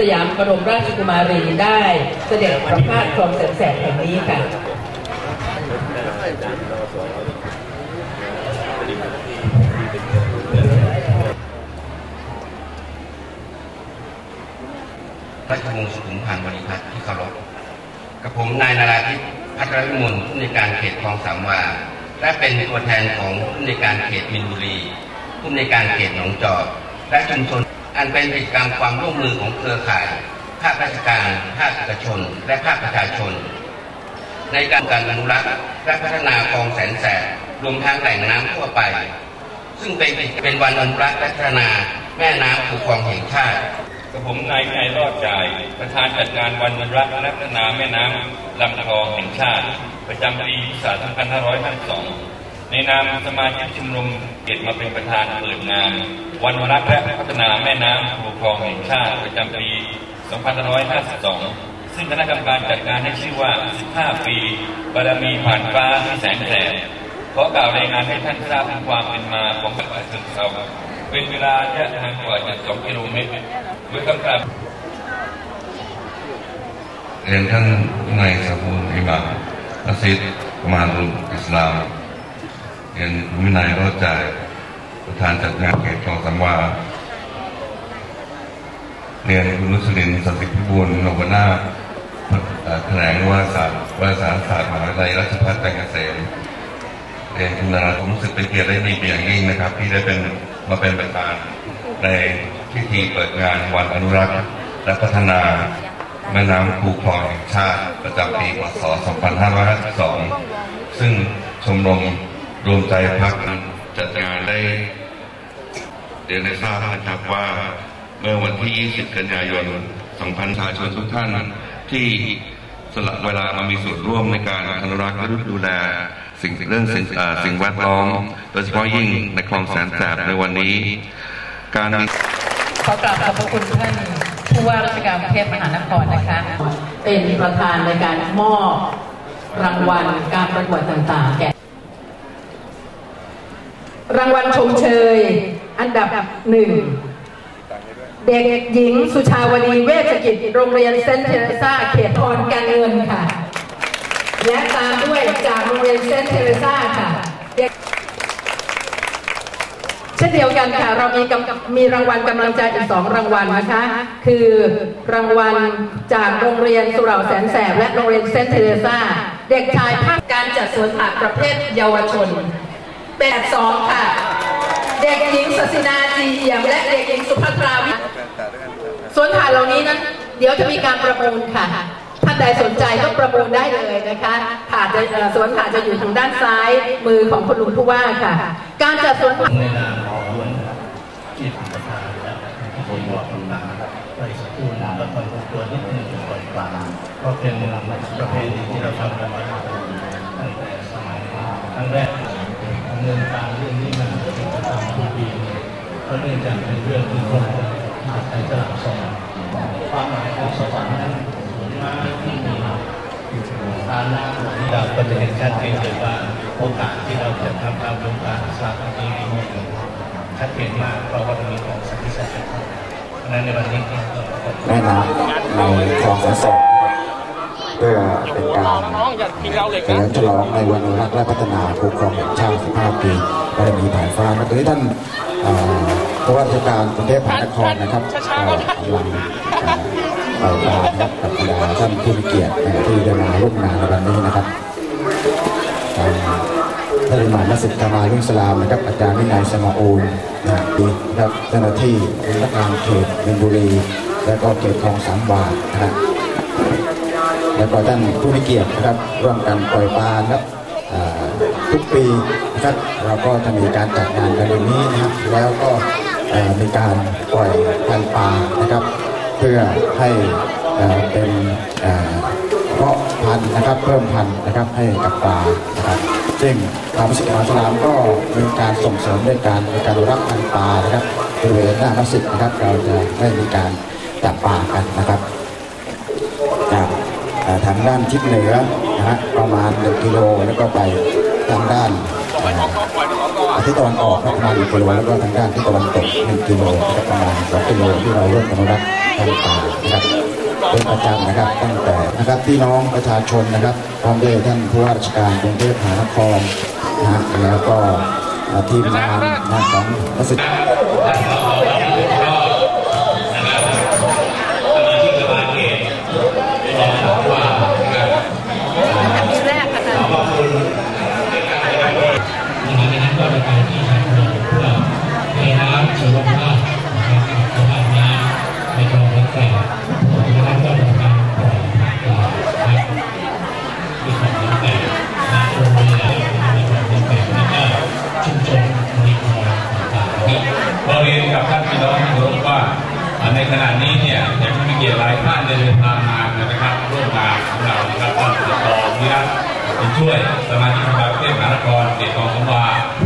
สยามบรมราชกุมารีได้เสด็จประพาสคลองแสนแสบแห่งนี้ค่ะราชวงศ์สุขุมพันธ์บริพัตรที่เคารพกับผมนายนาราธิปพัทรวิมลผู้ในการเขตคลองสามวาและเป็นตัวแทนของผู้ในการเขตมินบุรีผู้ในการเขตหนองจอกและชุมชน อันเป็นกิจกรรมความร่วมมือของเครือข่าย ภาคราชการ ภาคเอกชน และภาคประชาชน ในการการอนุรักษ์และพัฒนาคลองแสนแสบรวมทั้งแหล่งน้ำทั่วไป ซึ่งเป็นเป็นวันอนุรักษ์และพัฒนาแม่น้ำคูคลองแห่งชาติกับผมนายวินัยรอดจ่าย ประธานจัดงานวันอนุรักษ์และพัฒนาแม่น้ำลำคลองแห่งชาติ ประจำปีพุทธศักราช2552 ในนามสมาชิกชมรมเกียรติมาเป็นประธานเปิดงาน วันอนุรักและพัฒนาแม่น้ำคูคลองแห่งชาติประจำปี 2552 ซึ่งคณะกรรมการจัดงานให้ชื่อว่า 15 ปีบารมีผ่านฟ้าที่แสนแสบขอกล่าวรายงานให้ท่านทราบถึงความเป็นมาของจังหวัดเชียงราเป็นเวลาระยะทางกว่า2กิโลเมตรด้วยคำกล่าวเรียนท่านนายสาบูลอิมัมมัสยิดมารุลอิสลาม เรียนคุณวินัยรอดจ่ายประธานจัดงานเขตคลองสามวาเรียนคุณนุสลินสันติพิบูลนวนาแถลงว่าศาร์วาสารศาสตร์มหาวิทยาลัยราชภัฏจันทร์เกษมเรียนคุณนาราผมรู้สึกเป็นเกียรติและมีเป็นอย่างยิ่งนะครับ ที่ได้เป็นมาเป็นประธานในพิธีเปิดงานวันอนุรักษ์และพัฒนาแม่น้ำคูคลองแห่งชาติประจำปีพศ 2552 ซึ่งชมรม รวมใจพักจัดงานได้เรียนให้ทราบนะครับว่าเมื่อวันที่ 20 กันยายน 2,000ชาชนทุกท่านที่สละเวลามามีส่วนร่วมในการอนุรักษ์และดูแลสิ่งเรื่องสิ่งเอ่อสิ่งแวดล้อม โดยเฉพาะยิ่งในคลองแสนแสบในวันนี้ การมีขอกราบขอบพระคุณท่านผู้ว่าราชการกรุงเทพมหานครนะคะ เป็นประธานในการมอบรางวัลการประกวดต่างๆ แก่ รางวัลชมเชย อันดับหนึ่งเด็กหญิงสุชาวดีเวชกิจ โรงเรียนเซนเทเรซาเขตพรการเงินค่ะ และตามด้วยจากโรงเรียนเซนเทเรซาค่ะเช่นเดียวกันค่ะ เรามีกมีรางวัลกำลังใจอีกสองรางวัลนะคะ คือรางวัลจากโรงเรียนสุเหร่าแสนแสบ และโรงเรียนเซนเทเรซาเด็กชายภาคการจัดสวนผักประเภทเยาวชน แบบสองค่ะ เด็กหญิงศศินาจีเอี่ยมและเด็กหญิงสุภัทราวิสวนผักเหล่านี้นั้น เดี๋ยวจะมีการประมูลค่ะ ท่านใดสนใจก็ประมูลได้เลยนะคะถาดจะสวนผักจะอยู่ทางด้านซ้ายมือของคุณลุงผู้ว่าค่ะ การจัดสวนผักในนามของที่ผ่านประธานและผมบอกคุณมาไปสักครู่นึงแล้วก็รบกวนนิดนึงจะปล่อยปลาก็เป็นประเพณีที่เราทำกันมาตั้งแต่สมัยครั้งแรก เนินการเรื่องนี้มันเป็นประจำทุกปีเพราะเนื่องจากเป็นเรื่องที่คนมาใช้ตลาดสดความหมายของสวรรค์นั้นส่วนมากที่มีทานน้ำที่เราก็จะเห็นชัดเจนเลยว่าโอกาสที่เราจะทำตามโครงการสร้างนี้มีชัดเจนมากเพราะว่ามันมีของสันติสัจจะเพราะฉะนั้นในวันนี้ก็ขอบคุณแม่น้ำในคลองแสนแสบ เพื่อเป็นการเฉลิมฉลองในวันอนุรักษ์และพัฒนาภูคลองแห่งชาติ 15 ปีบารมีผ่านฟ้าและตอนนี้ท่านผู้ว่าราชการกรุงเทพมหานครนะครับกำลังเอ่อเปิดงาครับกับบรรดาท่านผู้มีเกียรติที่ได้มาร่วมงานในวันนี้นะครับท่านหมามมัสยิดกามาลุงสลามนะครับอาจารย์วินัยสมาโอูลนะครับดีนะครับเจ้าหน้าที่สำนักงานเขตมินบุรี และก็เขตคลองสามวานะครับ แล้วก็ท่านผู้มีเกียรตินะครับร่วมกันปล่อยปลาครับทุกปีนะครับเราก็จะมีการจัดงานกันอย่างนี้นะครับแล้วก็มีการปล่อยพันธ์ปลานะครับ เพื่อให้เอ่อเป็นเพาะพันธุ์นะครับเพิ่มพันธุ์นะครับให้กับปลานะครับซึ่งทางมัสยิดอัลสลามก็มีการส่งเสริมด้วยการในการรักพันธุ์ปลานะครับบริเวณหน้ามัสยิดนะครับเราจะไม่มีการจับปลากันนะครับจาก ทางด้านทิศเหนือนะฮะประมาณ 1 กิโลแล้วก็ไปทางด้านเอ่อทิศตะวันออกประมาณ1กิโลแล้วก็ทางด้านทิศตะวันตก 1 กิโลนะประมาณ2กิโลที่เราร่วมอนุรักษ์ทางป่านะครับเป็นประจำนะครับตั้งแต่นะครับพี่น้องประชาชนนะครับพร้อมด้วยท่านผู้ว่าราชการกรุงเทพมหานครนะฮะแล้วก็ทีมงานนะของประสิท น้องที่เคารพว่าในขณะนี้เนี่ยแขกผู้มีเกียรติหลายท่านได้เดินทางมานะครับร่วมงานของเรานะครับท่านสตวิรัตเป็นช่วยสมาชิกสภากรุงเทพมหานครเขตคลองสมวา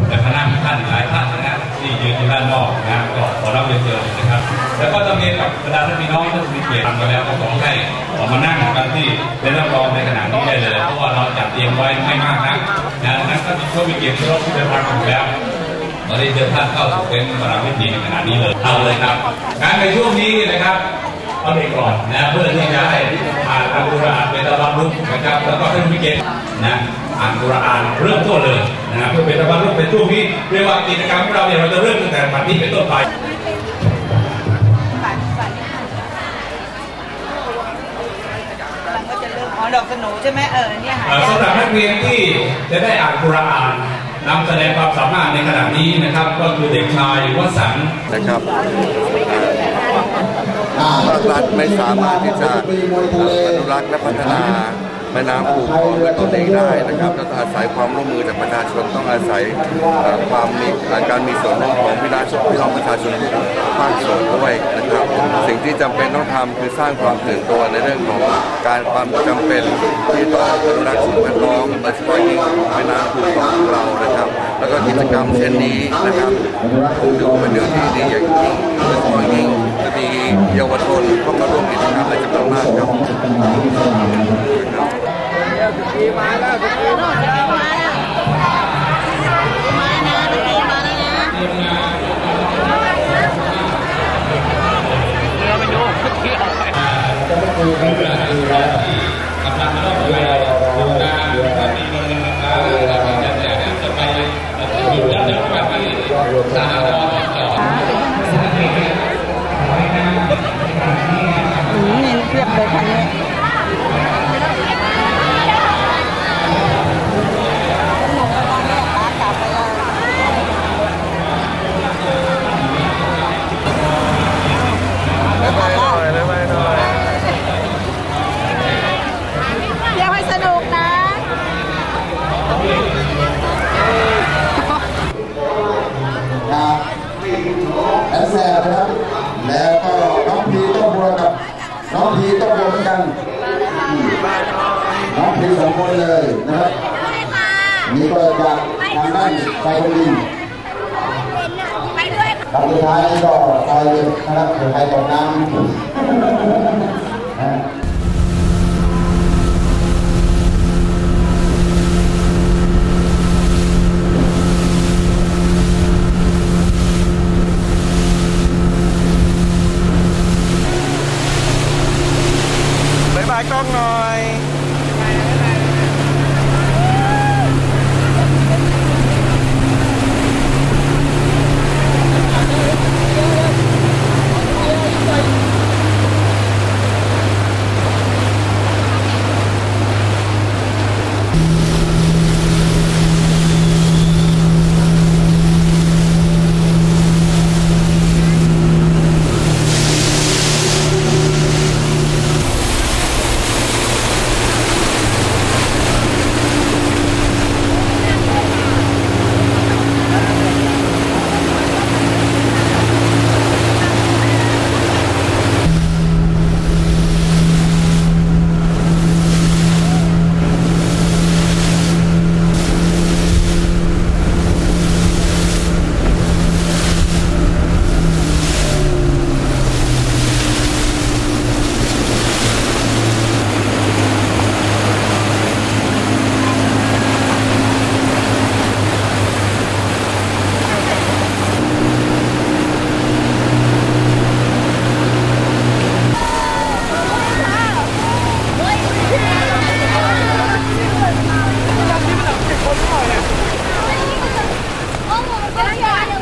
และคณะท่านหลายท่านนะที่ยืนอยู่ด้านนอกนะก็ขอรับเรียนเชิญนะครับ แล้วก็ต้องเรียนกับบรรดาท่านพี่น้องท่านมีเกียรติทำกันแล้วก็ขอให้ออกมานั่งกันที่ได้รับรองในขณะนี้ได้เลยเพราะว่าเราจัดเตรียมไว้ไม่มากนักนะนั้นก็มีผู้มีเกียรติที่เราที่เดินทางมาอยู่แล้ว ตอนนี้เดินท่านเข้าสู่เป็นประรำพิธีในขณะนี้เลยเอาเลยครับงานในช่วงนี้นะครับเอาเด็กก่อนนะเพื่อที่จะให้อ่านอัลกุรอานเป็นตะวันรุ่งนะครับแล้วก็ให้ผู้มีเกียรตินะอ่านกุรอานเริ่มต้นเลยนะเพื่อเป็นตะวันรุ่งเป็นช่วงนี้เรียกว่ากิจกรรมของเราเนี่ยเราจะเริ่มตั้งแต่วันนี้เป็นต้นไปก็จะเริ่มอ๋อดอกสโหนูใช่ไหมเออเนี่ยหาเอ่อยากสำหรับนักเรียนที่จะได้อ่านกุรอาน นำแสดงความสามารถในขณะนี้นะครับ ก็คือเด็กชายวสันต์นะครับภาครัฐไม่สามารถที่จะอนุรักษ์และพัฒนาแม่น้ำคูคลองด้วยตนเองได้นะครับต้องอาศัยความร่วมมือจากประชาชนต้องอาศัยความมีการมีส่วนร่วมของพี่น้องพี่น้องประชาชนทุกภาคส่วนด้วยนะครับ ที่จำเป็นต้องทำคือสร้างความตื่นตัวในเรื่องของการความจำเป็นที่ต้องอนุรักษ์สิ่งแวดล้อมโดยเฉพาะยิ่งแม่น้ำคูคลองของเรานะครับ แล้วก็กิจกรรมเช่นนี้นะครับผมถือว่าเป็นเรื่องที่ดีอย่างยิ่งโดยเฉพาะยิ่งจะมีเยาวชนเข้ามาร่วมกิจกรรมในจำนวนมากครับ นี่เพียบเลยคันนี้ เที่ยวให้สนุกนะ นะครับแอนแซมนะครับ แล้วก็น้องพีต้องบัวกับน้องพีต้องบัวเหมือนกันอืมน้องพีสองคนเลยนะครับนี่ก็จาก ทางด้านไฟคนดินคำสุดท้ายก็คอยนะครับเผื่อใครตกน้ำ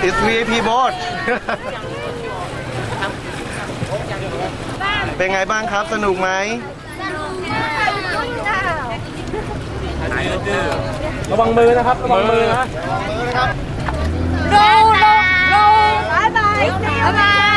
It's VIP boat เป็นไงบ้างครับ สนุกไหมระวังมือนะครับ ระวังมือนะ ระวังมือนะครับ โรโรโรบายบายบาย